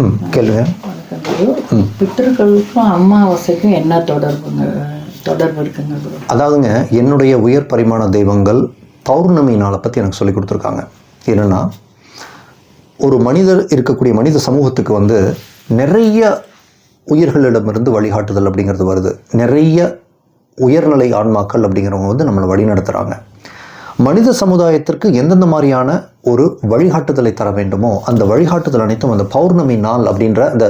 ம் கேளுங்க. பித்தர்களுக்கும் அமாவாசைக்கும் என்ன தொடர்புங்க தொடர்பு இருக்குங்க அதாவதுங்க என்னுடைய உயர் பரிமாண தெய்வங்கள் பௌர்ணமி நாளை பற்றி எனக்கு சொல்லி கொடுத்துருக்காங்க. என்னென்னா ஒரு மனிதர் இருக்கக்கூடிய மனித சமூகத்துக்கு வந்து நிறைய உயிர்களிடமிருந்து வழிகாட்டுதல் அப்படிங்கிறது வருது. நிறைய உயர்நிலை ஆன்மாக்கள் அப்படிங்கிறவங்க வந்து நம்மளை வழி நடத்துகிறாங்க மனித சமுதாயத்திற்கு எந்தெந்த மாதிரியான ஒரு வழிகாட்டுதலை தர வேண்டுமோ அந்த வழிகாட்டுதல் அனைத்தும் அந்த பௌர்ணமி நாள் அப்படின்ற அந்த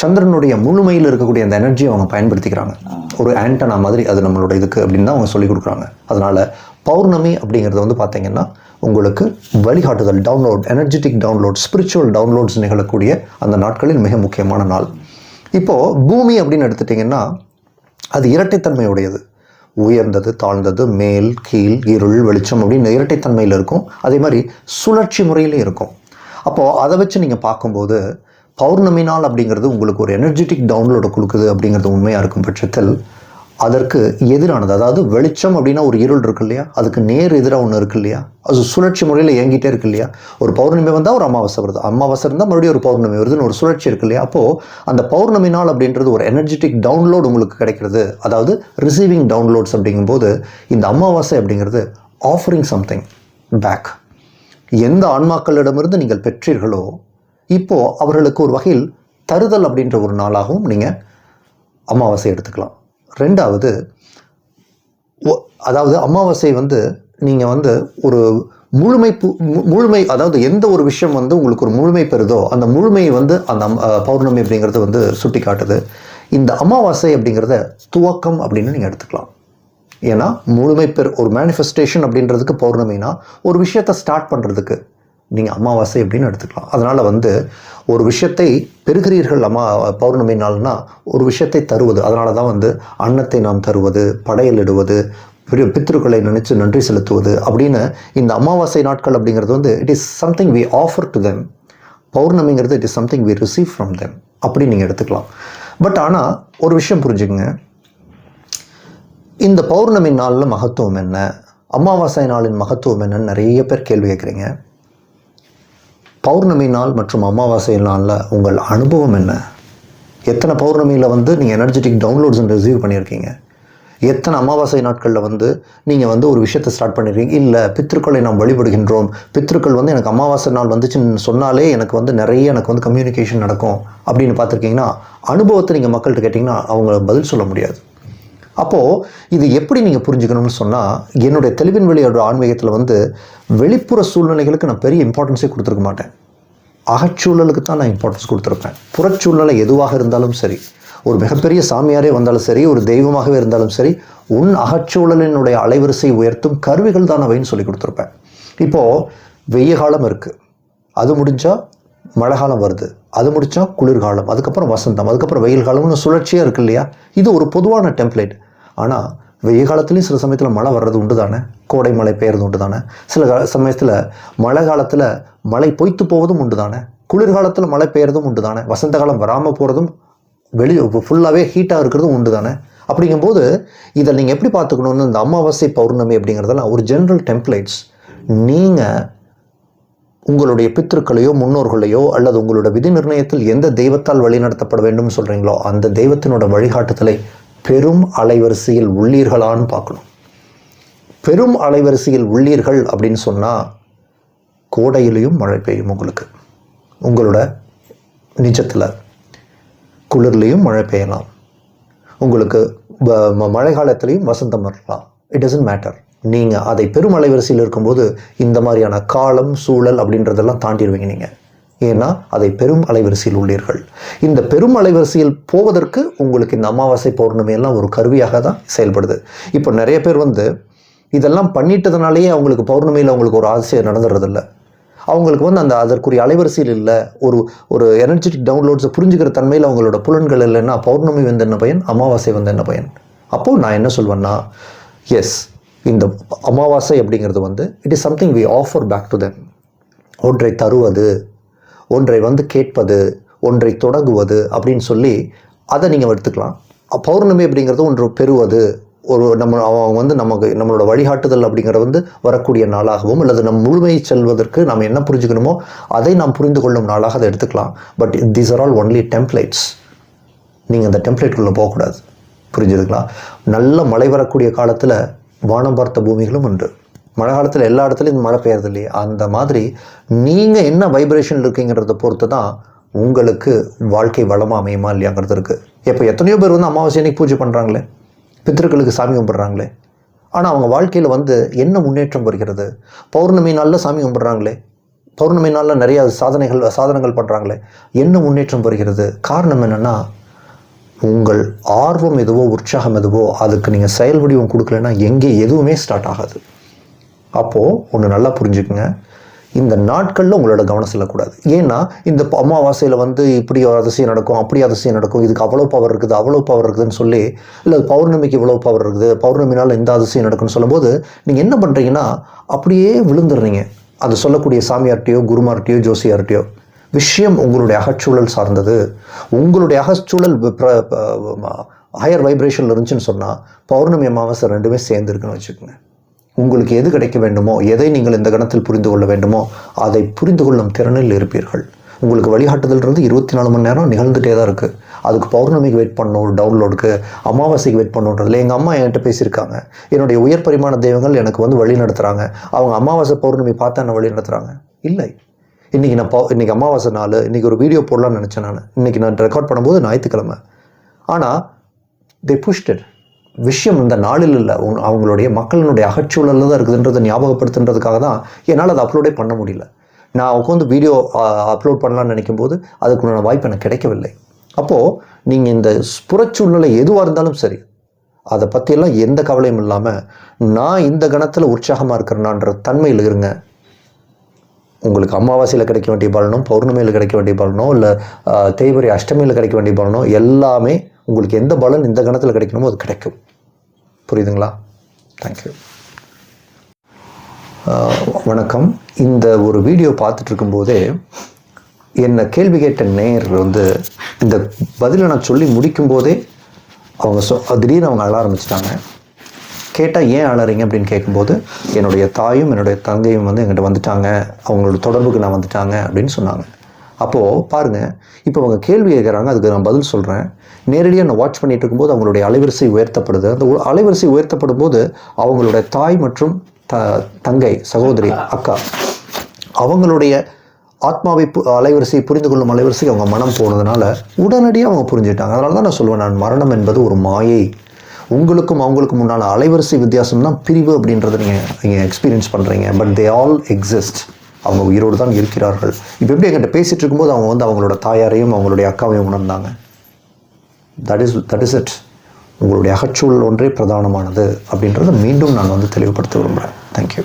சந்திரனுடைய முழுமையில் இருக்கக்கூடிய அந்த எனர்ஜியை அவங்க பயன்படுத்திக்கிறாங்க. ஒரு ஆண்டனா மாதிரி அது நம்மளோட இதுக்கு அப்படின்னு தான் அவங்க சொல்லி கொடுக்குறாங்க. அதனால் பௌர்ணமி அப்படிங்கிறது வந்து பார்த்தீங்கன்னா உங்களுக்கு வழிகாட்டுதல் download energetic download spiritual downloads நிகழக்கூடிய அந்த நாட்களில் மிக முக்கியமான நாள். இப்போது பூமி அப்படின்னு எடுத்துட்டிங்கன்னா அது இரட்டைத்தன்மையுடையது. உயர்ந்தது தாழ்ந்தது மேல் கீழ் இருள் வெளிச்சம் அப்படின்னு இரட்டைத்தன்மையில் இருக்கும். அதே மாதிரி சுழற்சி முறையிலே இருக்கும். அப்போது அதை வச்சு நீங்கள் பார்க்கும்போது பௌர்ணமி நாள் அப்படிங்கிறது உங்களுக்கு ஒரு எனர்ஜெட்டிக் டவுன்லோடு கொடுக்குது அப்படிங்கிறது உண்மையாக இருக்கும் பட்சத்தில் அதற்கு எதிரானது அதாவது வெளிச்சம் அப்படின்னா ஒரு இருள் இருக்கு இல்லையா? அதுக்கு நேர் எதிராக ஒன்று இருக்கு இல்லையா? அது சுழற்சி முறையில் இயங்கிட்டே இருக்கு இல்லையா? ஒரு பௌர்ணமி வந்தால் ஒரு அமாவாசை வருது. அமாவாசை இருந்தால் மறுபடியும் ஒரு பௌர்ணமி வருதுன்னு ஒரு சுழற்சி இருக்கு இல்லையா? அப்போது அந்த பௌர்ணமி நாள் அப்படின்றது ஒரு எனர்ஜெட்டிக் டவுன்லோட் உங்களுக்கு கிடைக்கிறது. அதாவது ரிசீவிங் டவுன்லோட்ஸ் அப்படிங்கும்போது இந்த அமாவாசை அப்படிங்கிறது ஆஃபரிங் சம்திங் பேக் எந்த ஆன்மாக்களிடமிருந்து நீங்கள் பெற்றீர்களோ இப்போது அவர்களுக்கு ஒரு வகையில் தருதல் அப்படின்ற ஒரு நாளாகவும் நீங்கள் அமாவாசை எடுத்துக்கலாம். ரெண்டாவது அதாவது அமாவாசை வந்து நீங்கள் வந்து ஒரு முழுமை முழுமை அதாவது எந்த ஒரு விஷயம் வந்து உங்களுக்கு ஒரு முழுமை பெறுதோ அந்த முழுமையை வந்து அந்த பௌர்ணமி அப்படிங்கிறது வந்து சுட்டி காட்டுது இந்த அமாவாசை அப்படிங்கிறத துவக்கம் அப்படின்னு நீங்கள் எடுத்துக்கலாம். ஏன்னா முழுமை பெரு ஒரு மேனிஃபெஸ்டேஷன் அப்படின்றதுக்கு பௌர்ணமினா ஒரு விஷயத்தை ஸ்டார்ட் பண்ணுறதுக்கு நீங்கள் அமாவாசை அப்படின்னு எடுத்துக்கலாம். அதனால் வந்து ஒரு விஷயத்தை பெறுகிறீர்கள் அம்மா பௌர்ணமி நாள்னா ஒரு விஷயத்தை தருவது. அதனால தான் வந்து அன்னத்தை நாம் தருவது படையலிடுவது பெரிய பித்ருக்களை நினைச்சு நன்றி செலுத்துவது அப்படின்னு இந்த அமாவாசை நாட்கள் அப்படிங்கிறது வந்து it is something we offer to them பௌர்ணமிங்கிறது it is something we receive from them அப்படி நீங்கள் எடுத்துக்கலாம். பட் ஆனால் ஒரு விஷயம் புரிஞ்சுக்கங்க. இந்த பௌர்ணமி நாளில் மகத்துவம் என்ன? அமாவாசை நாளின் மகத்துவம் என்னன்னு நிறைய பேர் கேள்வி கேட்குறீங்க. பௌர்ணமி நாள் மற்றும் அமாவாசை நாளில் உங்கள் அனுபவம் என்ன? எத்தனை பௌர்ணமியில் வந்து நீங்கள் எனர்ஜெட்டிக் டவுன்லோட்ஸ் ரிசீவ் பண்ணியிருக்கீங்க? எத்தனை அமாவாசை நாட்களில் வந்து நீங்கள் வந்து ஒரு விஷயத்தை ஸ்டார்ட் பண்ணிடுறீங்க இல்லை பித்திருக்களை நாம் வழிபடுகின்றோம். பித்ருக்கள் வந்து எனக்கு அமாவாசை நாள் வந்துச்சுன்னு சொன்னாலே எனக்கு வந்து நிறைய எனக்கு வந்து கம்யூனிகேஷன் நடக்கும் அப்படின்னு பார்த்துருக்கீங்கன்னா அனுபவத்தை நீங்கள் மக்கள்கிட்ட கேட்டிங்கன்னா அவங்க பதில் சொல்ல முடியாது. அப்போது இது எப்படி நீங்கள் புரிஞ்சுக்கணும்னு சொன்னால் என்னுடைய தெளிவின் வெளியோட ஆன்மீகத்தில் வந்து வெளிப்புற சூழ்நிலைகளுக்கு நான் பெரிய இம்பார்ட்டன்ஸே கொடுத்துருக்க மாட்டேன். அகச்சூழலுக்கு தான் நான் இம்பார்ட்டன்ஸ் கொடுத்துருப்பேன். புறச்சூழ்நிலை எதுவாக இருந்தாலும் சரி ஒரு மிகப்பெரிய சாமியாரே வந்தாலும் சரி ஒரு தெய்வமாகவே இருந்தாலும் சரி உன் அகச்சூழலினுடைய அலைவரிசை உயர்த்தும் கருவிகள் தான் அவைன்னு சொல்லி கொடுத்துருப்பேன். இப்போது வெய்ய காலம் இருக்குது அது முடிஞ்சால் மழை காலம் வருது. அது முடித்தா குளிர்காலம். அதுக்கப்புறம் வசந்தம். அதுக்கப்புறம் வெயில் காலம்னு சுழற்சியாக இருக்கு இல்லையா? இது ஒரு பொதுவான டெம்ப்ளேட் ஆனால் வெய்ய காலத்துலேயும் சில சமயத்தில் மழை வர்றது உண்டு தானே கோடை மழை பெய்யறது உண்டு தானே சில சமயத்தில் மழை காலத்தில் மழை பொய்த்து போவதும் உண்டு தானே குளிர்காலத்தில் மழை பெய்யறதும் உண்டு தானே வசந்த காலம் வராமல் போகிறதும் வெளி ஃபுல்லாகவே ஹீட்டாக இருக்கிறதும் உண்டு தானே அப்படிங்கும்போது இதை நீங்கள் எப்படி பார்த்துக்கணும்னு இந்த அமாவாசை பௌர்ணமி அப்படிங்கிறதெல்லாம் ஒரு ஜென்ரல் டெம்ப்ளேட்ஸ் நீங்கள் உங்களுடைய பித்திருக்களையோ முன்னோர்களையோ அல்லது உங்களோட விதி நிர்ணயத்தில் எந்த தெய்வத்தால் வழிநடத்தப்பட வேண்டும் சொல்கிறீங்களோ அந்த தெய்வத்தினோட வழிகாட்டுதலை பெரும் அலைவரிசையில் உள்ளீர்களான்னு பார்க்கணும். பெரும் அலைவரிசையில் உள்ளீர்கள் அப்படின்னு சொன்னால் கோடையிலையும் மழை பெய்யும் உங்களுக்கு. உங்களோட நிஜத்தில் குளிர்லேயும் மழை பெய்யலாம். உங்களுக்கு வ- மழை வசந்தம் வரலாம். இட் டசன்ட் மேட்டர் நீங்கள் அதை பெரும் அலைவரிசையில் இருக்கும்போது இந்த மாதிரியான காலம் சூழல் அப்படின்றதெல்லாம் தாண்டிடுவீங்க நீங்கள் ஏன்னா அதை பெரும் அலைவரிசையில் உள்ளீர்கள். இந்த பெரும் அலைவரிசையில் போவதற்கு உங்களுக்கு இந்த அமாவாசை பௌர்ணமி எல்லாம் ஒரு கருவியாக தான் செயல்படுது. இப்போ நிறைய பேர் வந்து இதெல்லாம் பண்ணிட்டதுனாலேயே அவங்களுக்கு பௌர்ணமியில் அவங்களுக்கு ஒரு ஆசையம் நடந்துடுறதில்ல அவங்களுக்கு வந்து அந்த அதற்குரிய அலைவரிசையில் இல்லை ஒரு ஒரு எனர்ஜெட்டிக் டவுன்லோட்ஸை புரிஞ்சுக்கிற தன்மையில் அவங்களோட புலன்கள் இல்லைன்னா பௌர்ணமி வந்து என்ன பயன்? அமாவாசை வந்து என்ன பயன்? அப்போது நான் என்ன சொல்வேன்னா எஸ் இந்த அமாவாசை அப்படிங்கிறது வந்து it is something we offer back to then ஒன்றை தருவது ஒன்றை வந்து கேட்பது ஒன்றை தொடங்குவது அப்படின்னு சொல்லி அதை நீங்கள் எடுத்துக்கலாம். பௌர்ணமி அப்படிங்கிறது ஒன்று பெறுவது ஒரு நம்ம அவங்க வந்து நமக்கு நம்மளோட வழிகாட்டுதல் அப்படிங்கிறது வந்து வரக்கூடிய நாளாகவும் அல்லது நம் முழுமையை செல்வதற்கு நாம் என்ன புரிஞ்சுக்கணுமோ அதை நாம் புரிந்து கொள்ளும் நாளாக அதை எடுத்துக்கலாம். But these are all only templates நீங்கள் அந்த டெம்ப்ளேட்குள்ளே போகக்கூடாது. புரிஞ்சுதுங்களா? நல்ல மழை வரக்கூடிய காலத்தில் வானம் பார்த்த பூமிகளும் உண்டு மழை காலத்தில் எல்லா இடத்துலையும் மழை பெய்யறது இல்லையே. அந்த மாதிரி நீங்கள் என்ன வைப்ரேஷன் இருக்கீங்கிறத பொறுத்து தான் உங்களுக்கு வாழ்க்கை வளமாக அமையுமா இல்லையாங்கிறது இருக்குது இப்போ எத்தனையோ பேர் வந்து அமாவாசை அன்னைக்கு பூஜை பண்ணுறாங்களே பித்திருக்களுக்கு சாமி கும்பிட்றாங்களே. ஆனால் அவங்க வாழ்க்கையில் வந்து என்ன முன்னேற்றம் வருகிறது? பௌர்ணமி நாளில் சாமி கும்பிட்றாங்களே. பௌர்ணமி நாளில் நிறைய சாதனைகள் சாதனங்கள் பண்ணுறாங்களே என்ன முன்னேற்றம் வருகிறது? காரணம் என்னென்னா உங்கள் ஆர்வம் எதுவோ உற்சாகம் எதுவோ அதுக்கு நீங்கள் செயல் வடிவம் கொடுக்கலன்னா எங்கே எதுவுமே ஸ்டார்ட் ஆகாது. அப்போது ஒன்று நல்லா புரிஞ்சுக்குங்க. இந்த நாட்களில் உங்களோட கவனம் செல்லக்கூடாது. ஏன்னா இந்த அமாவாசையில் வந்து இப்படி ஒரு அதிசயம் நடக்கும் அப்படி அதிசயம் நடக்கும் இதுக்கு அவ்வளோ பவர் இருக்குது அவ்வளோ பவர் இருக்குதுன்னு சொல்லி இல்லை பௌர்ணமிக்கு இவ்வளோ பவர் இருக்குது பௌர்ணமினால் இந்த அதிசயம் நடக்கும்னு சொல்லும்போது நீங்கள் என்ன பண்ணுறீங்கன்னா அப்படியே விழுந்துடுறீங்க. அது சொல்லக்கூடிய சாமியார்ட்டையோ குருமார்ட்டையோ ஜோசியார்ட்டையோ விஷயம் உங்களுடைய அகச்சூழல் சார்ந்தது. உங்களுடைய அகச்சூழல் ஹையர் வைப்ரேஷனில் இருந்துச்சுன்னு சொன்னால் பௌர்ணமி அமாவாசை ரெண்டுமே சேர்ந்துருக்குன்னு வச்சுக்கோங்க. உங்களுக்கு எது கிடைக்க வேண்டுமோ எதை நீங்கள் இந்த கணத்தில் புரிந்து கொள்ள வேண்டுமோ அதை புரிந்து கொள்ளும் திறனில் இருப்பீர்கள். உங்களுக்கு வழிகாட்டுதல்ன்றது இருபத்தி நாலு மணி நேரம் நிகழ்ந்துகிட்டே தான் இருக்குது அதுக்கு பௌர்ணமிக்கு வெயிட் பண்ணணும் டவுன்லோடுக்கு அமாவாசைக்கு வெயிட் பண்ணணுன்றதுல எங்கள் அம்மா என்கிட்ட பேசியிருக்காங்க. என்னுடைய உயர் பரிமாண தெய்வங்கள் எனக்கு வந்து வழி நடத்துகிறாங்க அவங்க அமாவாசை பௌர்ணமி பார்த்தா என்ன வழி நடத்துகிறாங்க இல்லை. இன்றைக்கி நான் பௌ இன்றைக்கி அமாவாசை நாள் இன்றைக்கி ஒரு வீடியோ போடலாம்னு நினச்சேன் நான். இன்றைக்கி நான் ரெக்கார்ட் பண்ணும்போது ஞாயிற்றுக்கிழமை. ஆனால் தே புஷ்டட் விஷயம் இந்த நாளில் இல்லை. உன்- அவங்களுடைய மக்களினுடைய அகச்சூழலில் தான் இருக்குதுன்றதை ஞாபகப்படுத்துன்றதுக்காக தான் என்னால் அதை அப்லோடே பண்ண முடியல. நான் உட்காந்து வீடியோ அப்லோட் பண்ணலான்னு நினைக்கும் போது அதுக்குண்டான வாய்ப்பு எனக்கு கிடைக்கவில்லை. அப்போது நீங்கள் இந்த புறச்சூழ்நிலை எதுவாக இருந்தாலும் சரி அதை பற்றியெல்லாம் எந்த கவலையும் இல்லாமல் நான் இந்த கணத்தில் உற்சாகமாக இருக்கிறேனான்ற தன்மையில் இருங்க. உங்களுக்கு அமாவாசையில் கிடைக்க வேண்டிய பலனும் பௌர்ணமியில் கிடைக்க வேண்டிய பலனோ இல்லை தேய்பிரை அஷ்டமியில் கிடைக்க வேண்டிய பலனோ எல்லாமே உங்களுக்கு எந்த பலன் இந்த கணத்தில் கிடைக்கணுமோ அது கிடைக்கும். புரியுதுங்களா? தேங்க்யூ வணக்கம். இந்த ஒரு வீடியோ பார்த்துட்டு இருக்கும்போதே என்னை கேள்வி கேட்ட நேர் வந்து இந்த பதிலை நான் சொல்லி முடிக்கும் போதே அவங்க சொ திடீர்னு அவங்க அழ ஆரம்பிச்சிட்டாங்க. கேட்டால் ஏன் அழறீங்க அப்படின்னு கேட்கும்போது என்னுடைய தாயும் என்னுடைய தங்கையும் வந்து என்கிட்ட வந்துட்டாங்க அவங்களோட தொடர்புக்கு நான் வந்துட்டாங்க அப்படின்னு சொன்னாங்க. அப்போது பாருங்கள் இப்போ அவங்க கேள்வி கேட்குறாங்க அதுக்கு நான் பதில் சொல்கிறேன் நேரடியாக நான் வாட்ச் பண்ணிட்டு இருக்கும்போது அவங்களுடைய அலைவரிசை உயர்த்தப்படுது. அந்த அலைவரிசை உயர்த்தப்படும் போது அவங்களுடைய தாய் மற்றும் த தங்கை சகோதரி அக்கா. அவங்களுடைய ஆத்மாவை பு- அலைவரிசையை புரிந்து கொள்ளும் அலைவரிசை அவங்க மனம் போனதுனால உடனடியாக அவங்க புரிஞ்சுட்டாங்க அதனால தான் நான் சொல்லுவேன் நான் மரணம் என்பது ஒரு மாயை. உங்களுக்கும் அவங்களுக்கும் முன்னால் அலைவரிசை வித்தியாசம் தான் பிரிவு அப்படின்றத நீங்கள் நீங்கள் எக்ஸ்பீரியன்ஸ் பண்ணுறீங்க பட் தே ஆல் எக்ஸிஸ்ட் அவங்க உயிரோடு தான் இருக்கிறார்கள். இப்போ எப்படி என்கிட்ட பேசிகிட்டு இருக்கும்போது அவங்க வந்து அவங்களோட தாயாரையும் அவங்களுடைய அக்காவையும் உணர்ந்தாங்க. That is that is it உங்களுடைய அகச்சூழல் ஒன்றே பிரதானமானது அப்படின்றத மீண்டும் நான் வந்து தெளிவுபடுத்த விரும்புகிறேன் தேங்க்யூ